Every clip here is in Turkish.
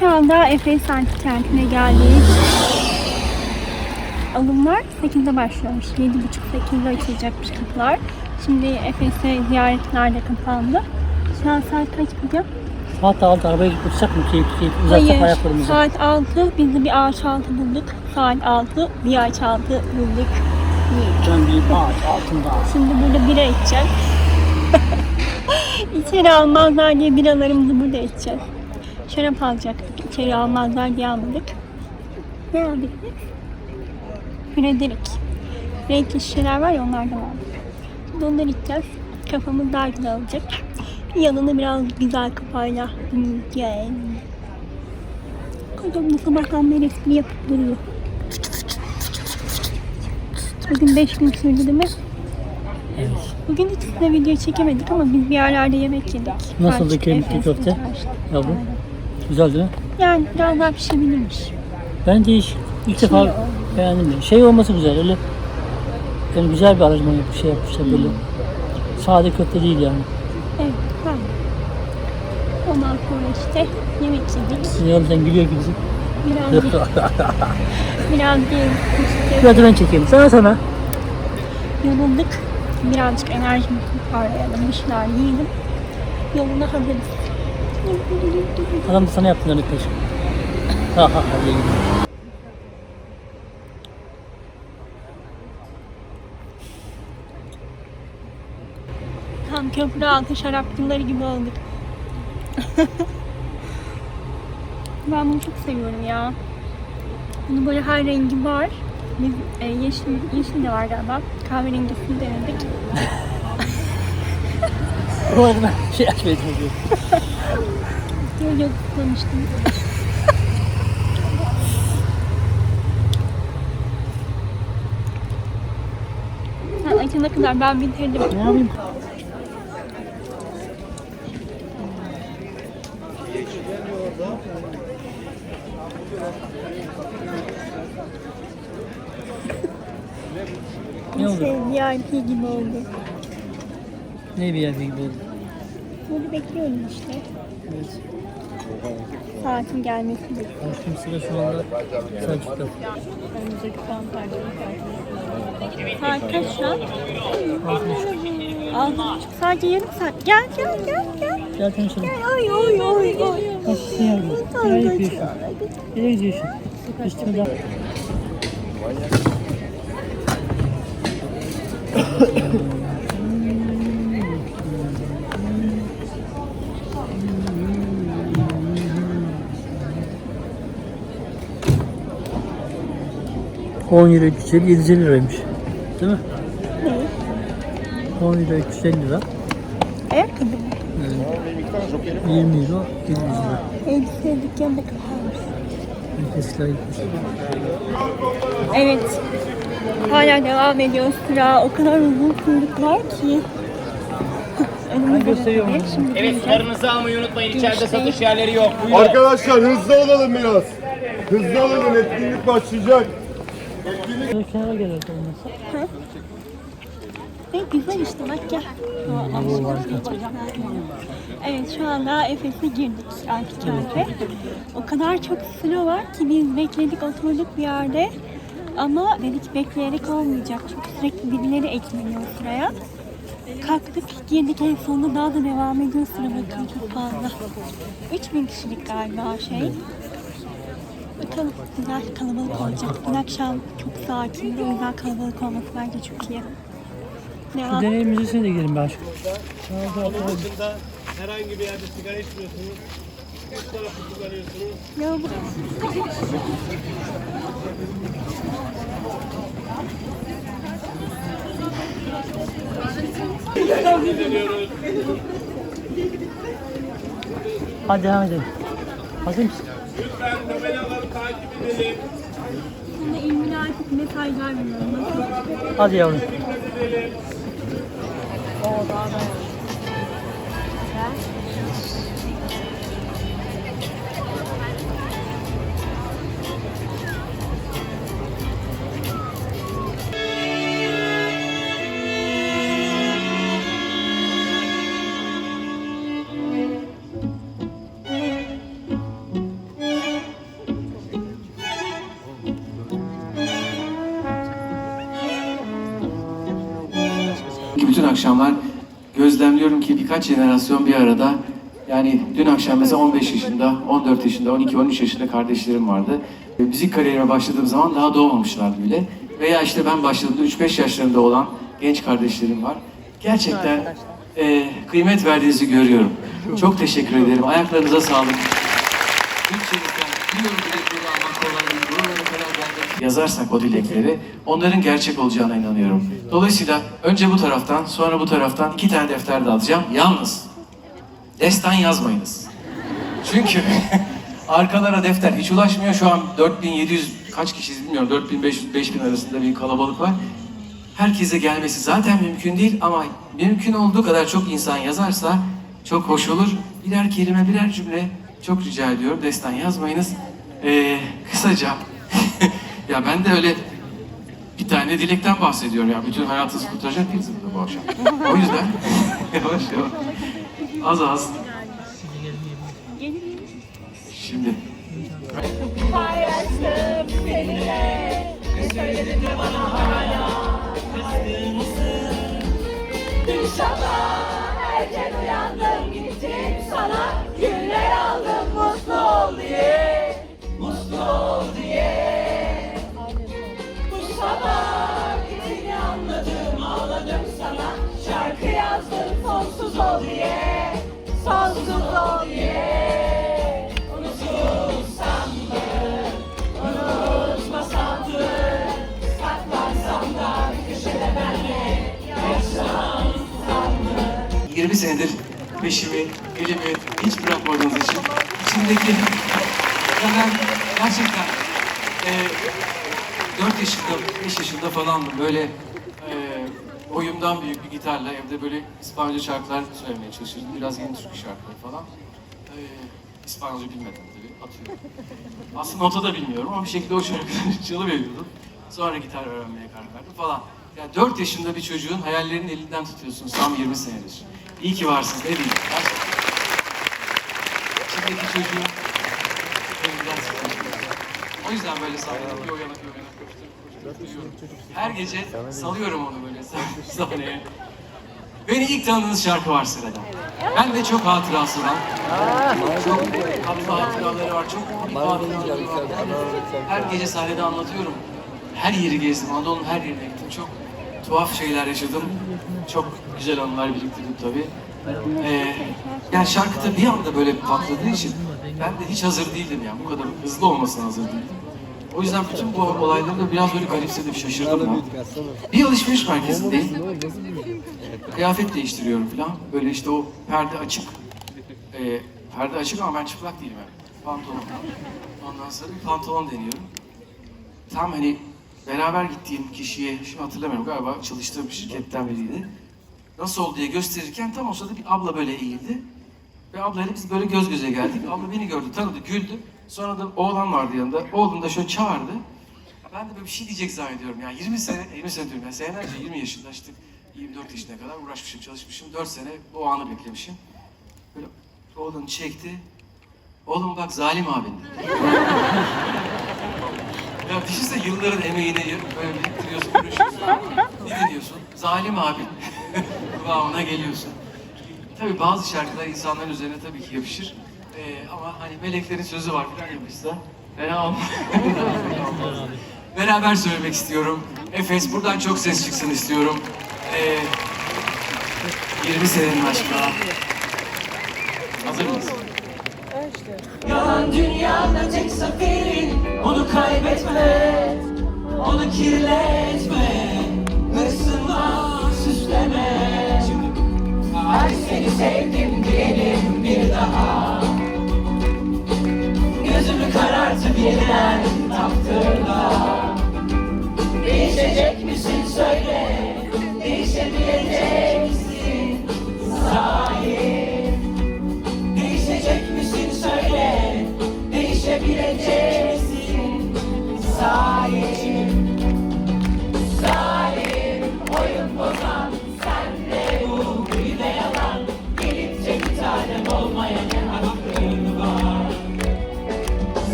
Şu anda Efes Antik Kenti'ne geldik. Alımlar 8'de başlamış. 7.30-8'de açılacakmış kapılar. Şimdi Efes'e ziyaretler de kapandı. Şu an saat kaç biliyor? Saat altı arabaya gidip uçsak mı keyif uzatsak ayaklarımızı. Saat 6. Biz de bir ağaç altı bulduk. Saat 6. Bir ağaç altı bulduk. Ben bir ağaç altında. Şimdi burada bira içeceğiz. İçeri almazlar diye biralarımızı burada içeceğiz. Şarap alacaktık. İçeri almazlar diye almadık. Ne aldık biz? Frederick. Renkli şişeler var ya onlardan aldık. Onları içeceğiz. Kafamız daha güzel olacak. Yanını biraz güzel kafayla dinleyeceğiz. Kocam da sabahtan beri espri yapıp duruyor. Bugün 5 gün sürdü değil mi? Evet. Bugün hiç size video çekemedik ama biz bir yerlerde yemek yedik. Nasıldı kemikli köfte? Yavrum. Güzel değil mi? Yani biraz daha pişebilirmiş. Ben de hiç ilk defa beğendim. ya. Şey olması güzel öyle. Yani güzel bir aranjman yapmış, şey yapmışlar böyle. Sade köfte değil yani. Evet, tamam. Ondan sonra işte yemek yedik. Yavrum sen gülüyor gibisin. Biraz biraz gezdik. Biraz da ben çekeyim. Sana sana. Yorulduk. Birazcık enerjimizi toparlayalım. Bir şeyler yiyelim. Yoluna hazırız. Adam da sana yaptığını öpmüş. Ha ha ha. iyi gidiyor. Tam köprü altı şarapçıları gibi olduk. ben bunu çok seviyorum ya. Bunun böyle her rengi var. Biz e, yeşil, yeşil de var galiba. Kahverengisini denedik. O ben şey açmaya çalışıyorum. Yok yok kutlamıştım. Sen açana kadar ben bitirdim. Ne yapayım? Ne oldu? Şey, VIP gibi oldu. Ne bir yerden gidelim? Bunu bekliyorum işte. Evet. Saatin gelmesini bekliyorum. Açtığım sıra şu anda Selçuk'ta. Önümüzdeki puan parçalı kaç şu an? Altı. Sadece yarım saat. Gel gel gel gel. Gel konuşalım. Gel oy oy oy oy. Nasılsın yavrum? Neler yapıyorsun? Nereye gidiyorsun? Üstüme daha. Manyak. 10 lira 350 750 liraymış. Değil mi? Ne? 10 lira 350 lira. Ayakkabı mı? Evet. 20 euro 700 lira. Elbise dükkanda kapanmış. Herkesler gitmiş. Evet. Hala devam ediyor sıra. O kadar uzun kuyruklar ki. Ben Evet karınızı almayı unutmayın. İçeride satış yerleri yok. Buyurun. Arkadaşlar hızlı olalım biraz. Hızlı olalım etkinlik başlayacak. Kenara gel orada olmazsa. Ne güzel işte bak gel. Evet şu anda Efes'e girdik Antik Kent'e. O kadar çok sıra var ki biz bekledik oturduk bir yerde. Ama dedik bekleyerek olmayacak çünkü sürekli birileri ekleniyor sıraya. Kalktık girdik en sonunda daha da devam ediyor sıra bakın fazla. 3000 kişilik galiba şey. Bakalım güzel kalabalık olacak. Dün akşam çok sakindi o yüzden kalabalık olması bence çok iyi. Ne Şu var? deney müzesine de gidelim ben aşkım. dışında herhangi bir yerde sigara içmiyorsunuz. Üç tarafı kullanıyorsunuz. Ya bu Hadi devam edelim. Hazır mısın? Lütfen tabelaları takip edelim. Bununla ilgili artık mesajlar veriyorum. Hadi yavrum. O daha da. Akşamlar gözlemliyorum ki birkaç jenerasyon bir arada. Yani dün akşam mesela 15 yaşında, 14 yaşında, 12-13 yaşında kardeşlerim vardı. Müzik kariyerime başladığım zaman daha doğmamışlardı bile. Veya işte ben başladığımda 3-5 yaşlarında olan genç kardeşlerim var. Gerçekten e, kıymet verdiğinizi görüyorum. Çok teşekkür ederim. Ayaklarınıza sağlık. Türkçelikten biliyorum dilekleri almak kolay değil. Buralara kadar ben de yazarsak o dilekleri onların gerçek olacağına inanıyorum. Dolayısıyla önce bu taraftan sonra bu taraftan iki tane defter dağıtacağım. Yalnız destan yazmayınız. Çünkü arkalara defter hiç ulaşmıyor. Şu an 4700 kaç kişiyiz bilmiyorum. 4500 5000 arasında bir kalabalık var. Herkese gelmesi zaten mümkün değil ama mümkün olduğu kadar çok insan yazarsa çok hoş olur. Birer kelime, birer cümle çok rica ediyorum. Destan yazmayınız. Ee, kısaca ya ben de öyle bir tane dilekten bahsediyorum ya. Bütün hayatınızı kurtaracak değiliz burada bu akşam. O yüzden yavaş yavaş. Az az. Şimdi. Paylaştım seninle. Söyledin de bana hala. Kızdığımızı Dün sabah erken uyandım Gittim sana. Güller aldım Mutlu ol diye. Mutlu ol diye 20 senedir peşimi, elimi hiç bırakmadığınız için içimdeki ben gerçekten e, 4 yaşında, 5 yaşında falandım böyle e, boyumdan büyük bir gitarla evde böyle İspanyolca şarkılar söylemeye çalışırdım. Biraz yeni Türk şarkıları falan. E, İspanyolca bilmedim tabii, atıyorum. Aslında nota da bilmiyorum ama bir şekilde o şarkıları çalıveriyordum. Sonra gitar öğrenmeye karar verdim falan. Yani 4 yaşında bir çocuğun hayallerinin elinden tutuyorsunuz tam 20 senedir. İyi ki varsınız, ne diyeyim. Gerçekten. İçindeki çocuğun. O yüzden böyle sahnede bir o yana bir o yana koşturup koşturup duyuyorum. Her gece salıyorum onu böyle sah- sahneye. Beni ilk tanıdığınız şarkı var sırada. Ben de çok hatırası var. Çok tatlı hatıraları var, çok hatıraları var. Her gece sahnede anlatıyorum. Her yeri gezdim, Anadolu'nun her yerine gittim. Çok tuhaf şeyler yaşadım. Çok güzel anılar biriktirdim tabii. Ee, yani şarkı da bir anda böyle patladığı için ben de hiç hazır değildim yani. Bu kadar hızlı olmasına hazır değildim. O yüzden bütün bu olayları da biraz böyle garipsedim, şaşırdım ben. Bir alışveriş merkezindeyim. Kıyafet değiştiriyorum falan. Böyle işte o perde açık. Ee, perde açık ama ben çıplak değilim yani. Pantolon. Ondan sonra bir pantolon deniyorum. Tam hani beraber gittiğim kişiye, şimdi hatırlamıyorum galiba çalıştığım şirketten biriydi. Nasıl oldu diye gösterirken tam o sırada bir abla böyle eğildi. Ve ablayla biz böyle göz göze geldik. Abla beni gördü, tanıdı, güldü. Sonra da oğlan vardı yanında. Oğlum da şöyle çağırdı. Ben de böyle bir şey diyecek zannediyorum. Yani 20 sene, 20 sene diyorum ya. Senelerce 20 yaşında işte 24 yaşına kadar uğraşmışım, çalışmışım. 4 sene bu anı beklemişim. Böyle oğlum çekti. Oğlum bak zalim abin dedi. Ya düşünsene yılların emeğini böyle biriktiriyorsun, uğraşıyorsun. Ne diyorsun? Zalim abi. Kıvamına geliyorsun. Tabii bazı şarkılar insanların üzerine tabii ki yapışır. Ee, ama hani meleklerin sözü var falan yapışsa fena olmaz. Beraber söylemek istiyorum. Efes buradan çok ses çıksın istiyorum. Ee, 20 senenin aşkına. Hazır mısın? Yalan dünyada tek zaferin Onu kaybetme Onu kirletme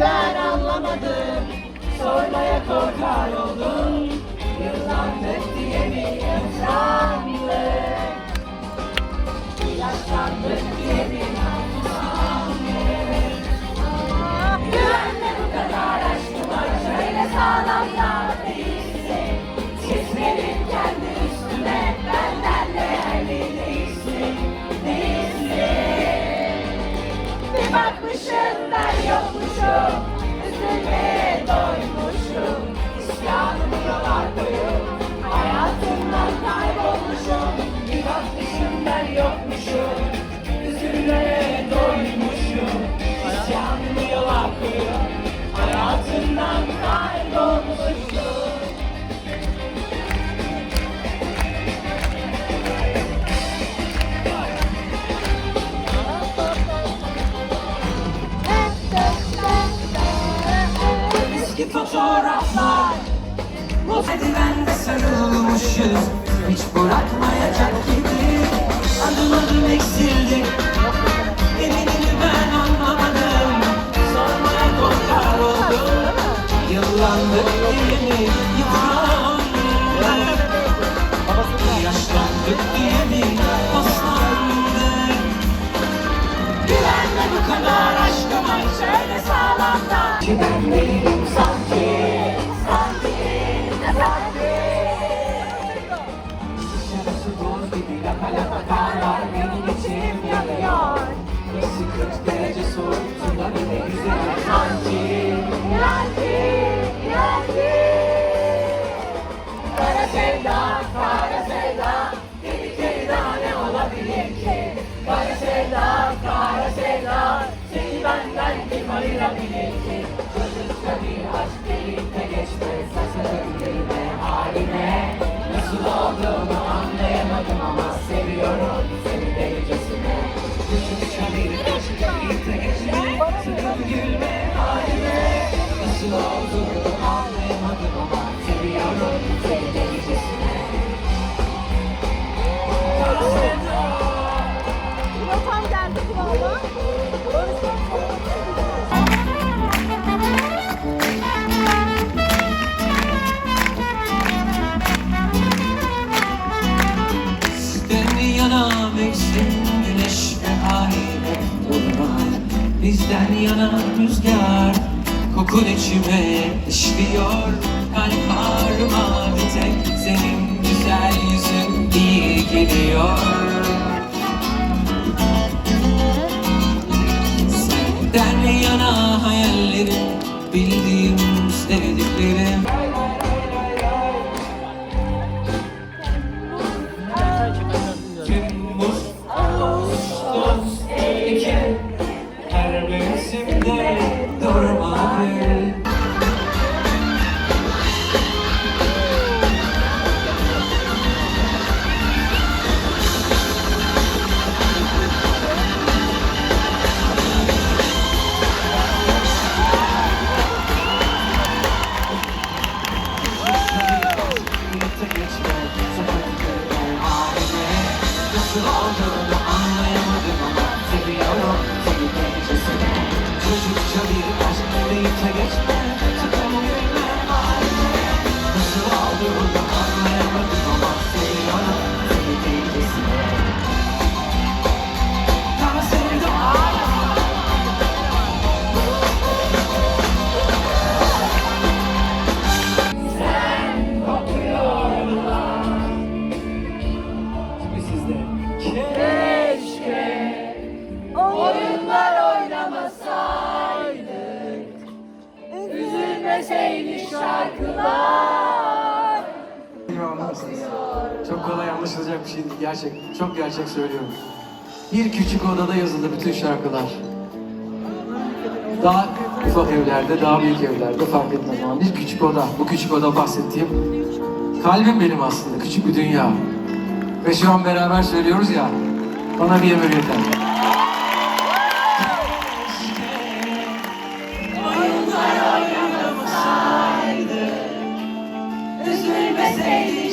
ben anlamadım. Sormaya korkar oldum. fotoğraflar. Bu sedimende sarılmışız. Hiç bırakmayacak gibi. Adım adım eksildi. Nedenini ben anlamadım. Sormaya korkar oldum. Yıllandık diye Kalapatalar benim içim yanıyor Eksi 40 derece soğuk Tuna bile güzel Yancı Yancı Bizden yana rüzgar Kokun içime işliyor. Kalp ağrıma tek Senin güzel yüzün iyi geliyor. Senden yana hayallerim Bildiğim sevdiklerim. Oh. Gerçek, çok gerçek söylüyorum. Bir küçük odada yazıldı bütün şarkılar. Daha ufak evlerde, daha büyük evlerde fark etmez ama bir küçük oda, bu küçük oda bahsettiğim kalbim benim aslında, küçük bir dünya. Ve şu an beraber söylüyoruz ya, bana bir ömür yeter. Üzülmeseydin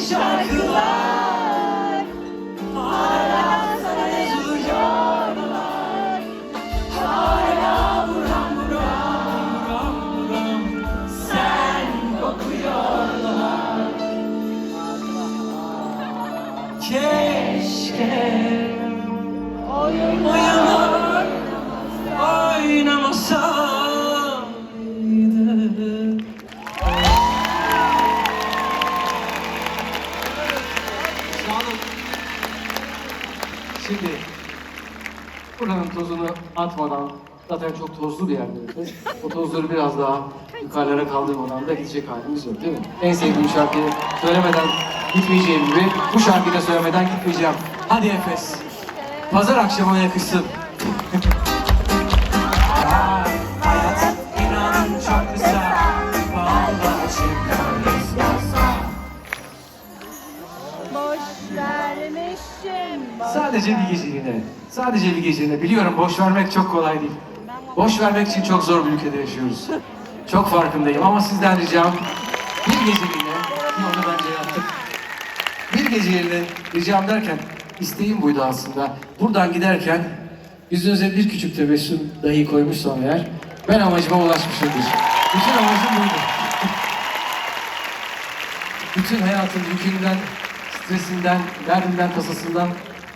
Şimdi buranın tozunu atmadan zaten çok tozlu bir yerde. O tozları biraz daha yukarılara kaldırmadan da gidecek halimiz yok değil mi? En sevdiğim şarkıyı söylemeden gitmeyeceğim gibi bu şarkıyı da söylemeden gitmeyeceğim. Hadi Efes. Pazar akşamına yakışsın. Sadece bir geceliğine. Sadece bir geceliğine. Biliyorum boş vermek çok kolay değil. Boş vermek için çok zor bir ülkede yaşıyoruz. Çok farkındayım ama sizden ricam bir geceliğine, ki onu bence yaptık. Bir geceliğine ricam derken isteğim buydu aslında. Buradan giderken yüzünüze bir küçük tebessüm dahi koymuşsam eğer ben amacıma ulaşmışımdır. Bütün amacım buydu. bütün hayatın yükünden, stresinden, derdinden, tasasından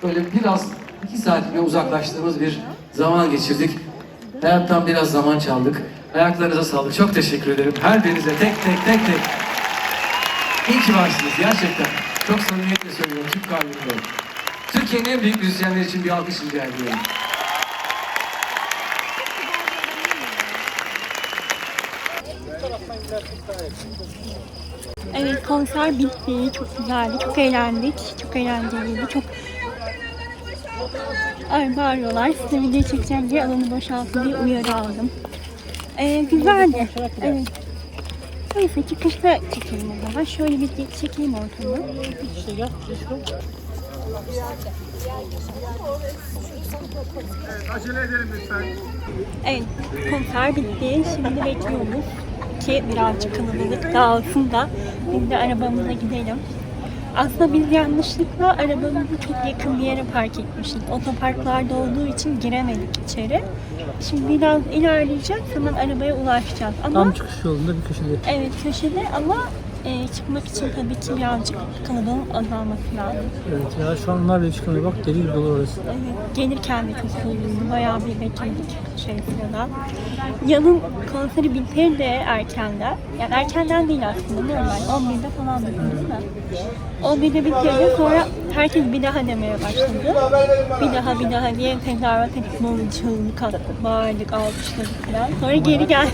böyle biraz iki saatliğine uzaklaştığımız bir zaman geçirdik. Hayattan biraz zaman çaldık. Ayaklarınıza sağlık. Çok teşekkür ederim. Her birinize tek tek tek tek. İyi ki varsınız gerçekten. Çok samimiyetle söylüyorum. Tüm kalbimle. Türkiye'nin en büyük müzisyenleri için bir alkış rica ediyorum. Evet konser bitti. Çok güzeldi. Çok eğlendik. Çok eğlenceliydi. Çok Ay bağırıyorlar. Size video çekeceğim diye alanı boşaltın diye uyarı aldım. Ee, güzeldi. Evet. Neyse çıkışta çekelim o zaman. Şöyle bir çekeyim ortamı. İşte gel. Let's go. Evet, konser bitti. Şimdi bekliyoruz ki birazcık kalabalık dağılsın da biz de arabamıza gidelim. Aslında biz yanlışlıkla arabamızı çok yakın bir yere park etmiştik. Otoparklarda olduğu için giremedik içeri. Şimdi biraz ilerleyeceğiz, hemen arabaya ulaşacağız. Ama Tam çıkış yolunda bir köşede. evet köşede ama e, çıkmak için tabii ki birazcık kalabalığın azalması lazım. Evet ya şu an onlar bile çıkamıyor. Bak deli gibi dolu orası. Evet, gelirken de çok yoruldum. Bayağı bir bekledik şey sırada. Yanın konseri biter de erkenden. Yani erkenden değil aslında normal. 11'de falan bitti değil mi? 11'de bitirdi. Sonra herkes bir daha demeye başladı. Bir daha bir daha diye tekrar ettik. Oldu çığlık attık, bağırdık, alkışladık falan. Sonra geri geldik.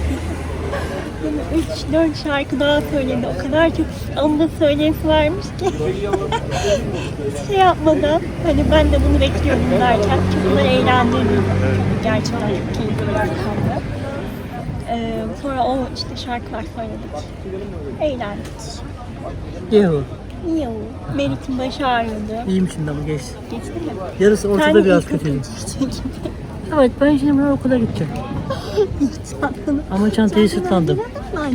3-4 şarkı daha söyledi. O kadar çok onda söyleyesi varmış ki. Şey yapmadan hani ben de bunu bekliyordum derken çok bunları eğlendirdi. Gerçekten çok keyifli bir ortamdı. Ee, sonra o işte şarkılar söyledik. Eğlendik. Yehu. İyi oldu. Melih'in başı ağrıyordu. İyiyim şimdi ama geçti. Geçti mi? Yarısı Sen ortada de biraz kötüydü. Evet ben şimdi bundan okula gideceğim. Ama çantayı sırtlandım.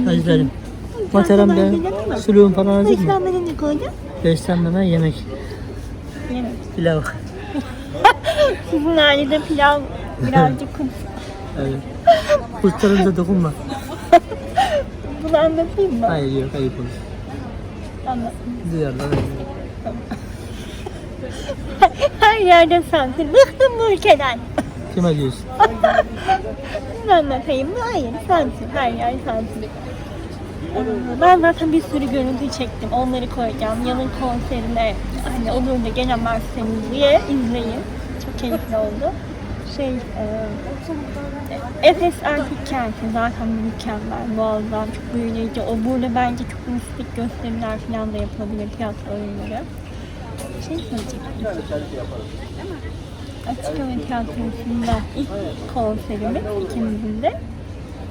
Hazırladın ben, mı? suluğum falan hazır mı? Beslenmeden ne koydun? Beslenmeme yemek, Yemek. pilav. Sizin ailede pilav birazcık kum. Evet. Kurtlarımıza dokunma. Bunu anlatayım mı? Hayır yok ayıp olur. Anlat. Duyarlar. Her yerde sensin. Bıktım bu ülkeden. Kime diyorsun? Ben anlatayım mı? Hayır sensin. Her yer sensin. Ben zaten bir sürü görüntü çektim. Onları koyacağım. Yanın konserine hani olur da gelemezseniz diye izleyin. Çok keyifli oldu. Şey, e, Efes Erkek Kenti zaten mükemmel, muazzam, çok büyüleyici. O burada bence çok mistik gösteriler falan da yapılabilir, tiyatro oyunları. Şey söyleyecektim. Açık hava tiyatrosunda ilk konserimiz ikimizin de.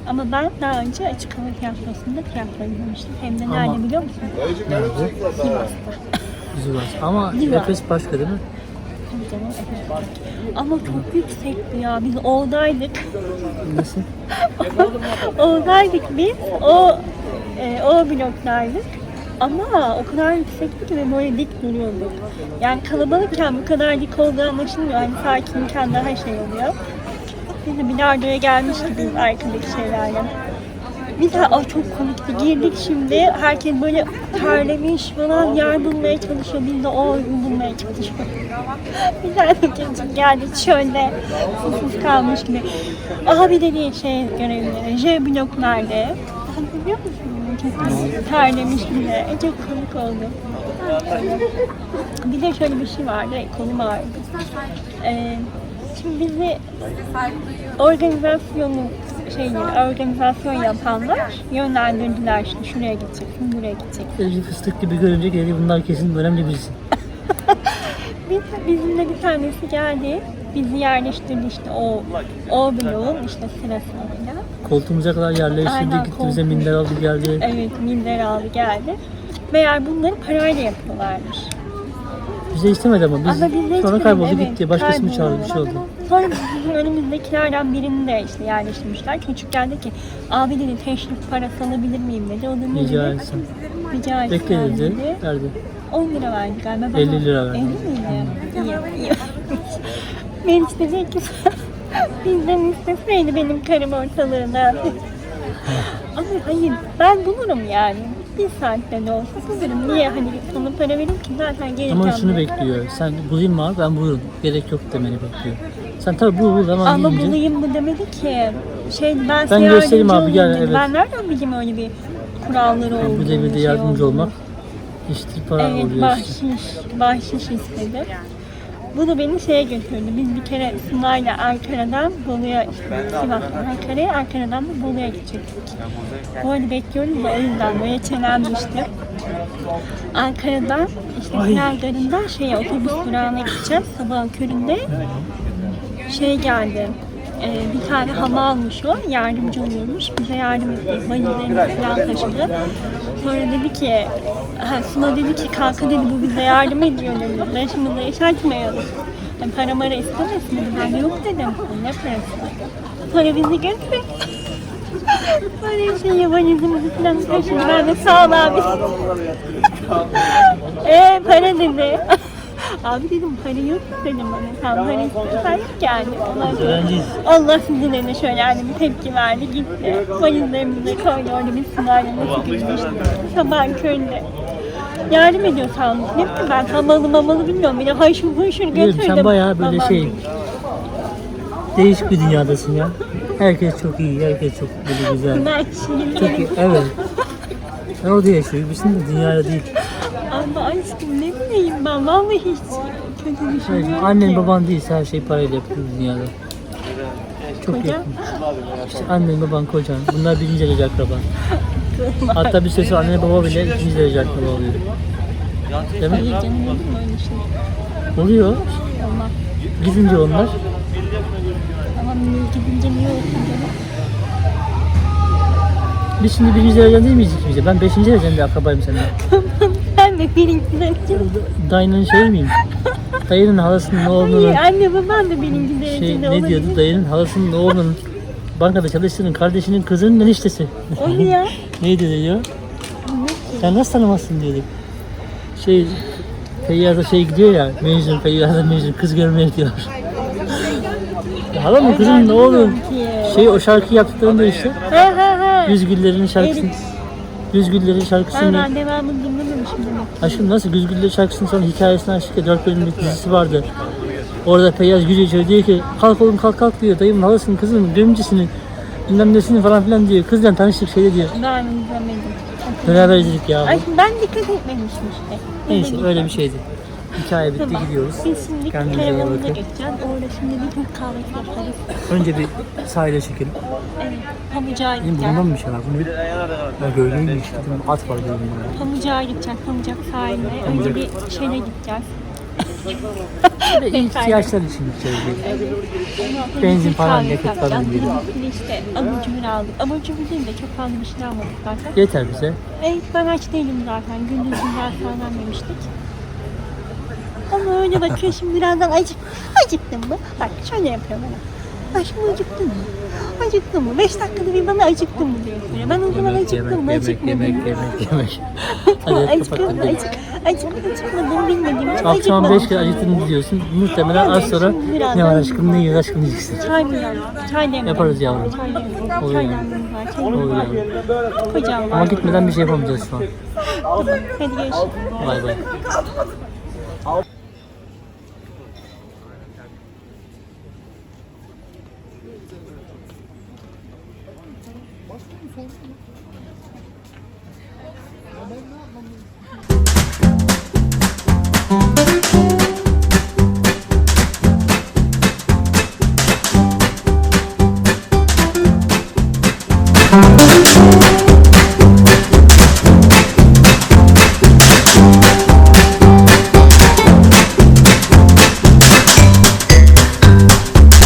Ama ben daha önce açık hava tiyatrosunda tiyatro izlemiştim. Hem de nerede Ama- biliyor musun? Sivas'ta. Sivas. Ama Sivas. Efes başka değil mi? Tabii canım, Efes. Ama çok yüksekti ya. Biz oradaydık. Nasıl? Oradaydık biz. O e, o bloktaydık. Ama o kadar yüksekti ki ve böyle dik duruyorduk. Yani kalabalıkken bu kadar dik olduğu anlaşılmıyor. Hani sakinken daha şey oluyor. Biz de bilardoya gelmiş gibiyiz arkadaki şeylerle. Bir de o çok komikti. Girdik şimdi. Herkes böyle terlemiş falan yer bulmaya çalışıyor. Biz de o oyunu bulmaya çalışıyoruz. bir tane çocuk geldi çölde susuz kalmış gibi. Abi dedi şey görevlileri. J blok nerede? Biliyor musun? Çok terlemiş bile. E, çok komik oldu. Bir de şöyle bir şey vardı. Konum vardı. Ee, şimdi bizi organizasyonu şeyleri, organizasyon yapanlar yönlendirdiler işte şuraya gideceksin, buraya gideceksin. Elci fıstık gibi görünce geldi bunlar kesin önemli birisi. Biz, bizimle bir tanesi geldi, bizi yerleştirdi işte o o bloğun işte sırasına. Koltuğumuza kadar yerleştirdi Aynen, gitti bize koltuğumuz- minder aldı geldi. Evet, minder aldı geldi. Meğer bunları parayla yapıyorlarmış. Bize istemedi ama biz de sonra kayboldu gitti. evet, Başkası mı kayboldu. çağırdı bir şey oldu. Sonra bizim önümüzdekilerden birini de işte yerleştirmişler. Çocuk geldi ki abi dedi teşrif parası alabilir miyim dedi. O da ne Rica dedi? etsin. Rica etsin Bekle abi dedi. dedi. Verdi. 10 lira verdi galiba. Ben 50 lira verdi. 50 miydi? İyi, iyi. Meriç dedi ki bizden isteseydi benim karım ortalarına. Ama hayır ben bulurum yani. Bir saatte de olsa bulurum. Niye hani sana para vereyim ki zaten geleceğim. Ama şunu bekliyor. Sen bulayım mı abi ben bulurum. Gerek yok demeni bekliyor. Sen tabii bul bul ama Ama deyince. bulayım bu demedi ki. Şey ben, Ben size göstereyim yardımcı abi, gel, olayım dedi. evet. Ben nereden bileyim öyle bir kuralları olduğunu. Bu devirde şey yardımcı olduğunu. olmak işte para Evet oluyor işte. bahşiş, bahşiş istedi. Bu da beni şeye götürdü. Biz bir kere Sunay'la Ankara'dan Bolu'ya, işte Sivas'tan Ankara'ya, Ankara'dan da Bolu'ya gidecektik. Bu arada bekliyoruz da o yüzden böyle çelenmiştim. Ankara'dan işte Tünel Garı'ndan şeye otobüs durağına gideceğiz sabahın köründe. Şey geldi, e, bir tane hama almış o, yardımcı oluyormuş. Bize yardım etti, valizlerimizi falan taşıdı. Sonra dedi ki, ha, Suna dedi ki kanka dedi bu bize yardım ediyor dedi. Başımıza iş açmayalım. Yani para mara istemesin dedi. Ben de yok dedim. Ne parası? Sonra bizi götür. Sonra şey valizimizi falan taşıdı. Ben de sağ ol abi. Eee para dedi. Abi dedim para yok dedim bana. Sen para istiyorsan yok yani. Sonra Öğrenciyiz. Allah sizin eline şöyle yani bir tepki verdi gitti. Valizlerimizi de koydu orada biz sınavla nasıl gitmiştik. Sabahın köründe. Yardım ediyor olun. Ne bileyim ben hamalı mamalı bilmiyorum. Bir de haşır Biliyorum, götürdüm. sen bayağı böyle Babam şey-. Değişik bir dünyadasın ya. Herkes çok iyi, herkes çok böyle güzel. Ben Çok şimdi iyi, evet. Ben orada yaşıyor gibisin de dünyada değil. Ama aşkım ne bileyim ben vallahi hiç kötü düşünmüyorum annen ki. baban değilse her şey parayla yapıyor dünyada. Çok Koca? yakın. İşte annen baban kocan. Bunlar birinci derece akraban. Hatta bir sesi anne baba bile ikinci derece akraba oluyor. Değil mi? Hayır canım olur mu öyle şey? Oluyor. Allah. Gidince onlar. Ama gidince niye olsun canım? Biz şimdi birinci dereceden değil miyiz ikimiz de? Ben beşinci dereceden de akrabayım seninle. De birinci derece. Dayının şey miyim? Dayının halasının oğlunun Hayır anne babam da şey derecede ne olabilir. diyordu? Dayının halasının oğlunun bankada çalıştığının kardeşinin kızının eniştesi. O ne ya? Neydi diyor? Sen nasıl tanımazsın diyorduk. Şey Feyyaz'a şey gidiyor ya, Mecnun, Feyyaz'a Mecnun kız görmeye gidiyorlar. Hala mı kızım ne oğlum? Şey o şarkı yaptıklarında işte Ha ha ha. Yüz Güller'in şarkısını. Yüz Güller'in şarkısını ben dinlememişim demek. Aşkım nasıl Yüz Güller şarkısının sonra hikayesini açtık ya dört bölümlük dizisi vardı. Orada Feyyaz Gücü içiyor diyor ki kalk oğlum kalk kalk diyor dayımın halasının kızının gömücüsünün bilmem nesini falan filan diyor. Kızla tanıştık şeyde diyor. Ben izlemedim. Beraber izledik ya. Ay ben dikkat etmemişim işte. Neyse öyle bir şeydi. Hikaye bitti gidiyoruz. Biz şimdi Kendinize iyi geçeceğiz. Orada şimdi bir yaparız. Önce bir sahile çekelim. Evet. Pamucağa Benim gideceğiz. burnumdan bir şey var. Bunu bir... Ya gölgeymiş. Dedim, At var gölgeyim. Pamucağa gideceğiz. Pamucak sahiline. Önce bir şeyle gideceğiz. İhtiyaçlar için diye. Benzin falan, yakıt falan diye. diyelim. işte abur cubur aldık. Abur cubur değil de çok fazla bir şey almadık zaten. Yeter bize. Evet ben aç değilim zaten. Gündüz biraz falan yemiştik. Ama öyle bakıyor şimdi birazdan acık, acıktın mı? Bak şöyle yapıyor bana. Aşkım acıktın mı? Acıktın mı? Beş dakikada bir bana acıktın mı diyor. soruyor. Ben o zaman acıktım mı? yemek, Acıkmadım yemek, mı? yemek, yemek. Hadi Acıktım mı? Acık, acık, acıkmadım bilmediğim için Akşam acıkmadım. 5 kere acıktığını diyorsun. Muhtemelen az sonra ne var aşkım, ne yiyoruz aşkım diyeceksin. Çay mı yani? Çay demledim. Yaparız yavrum. Çay demledim. Çay yani. demledim var. Çay Olur var. Kocam Ama var. gitmeden bir şey yapamayacağız şu an. Hadi görüşürüz. Bay bay.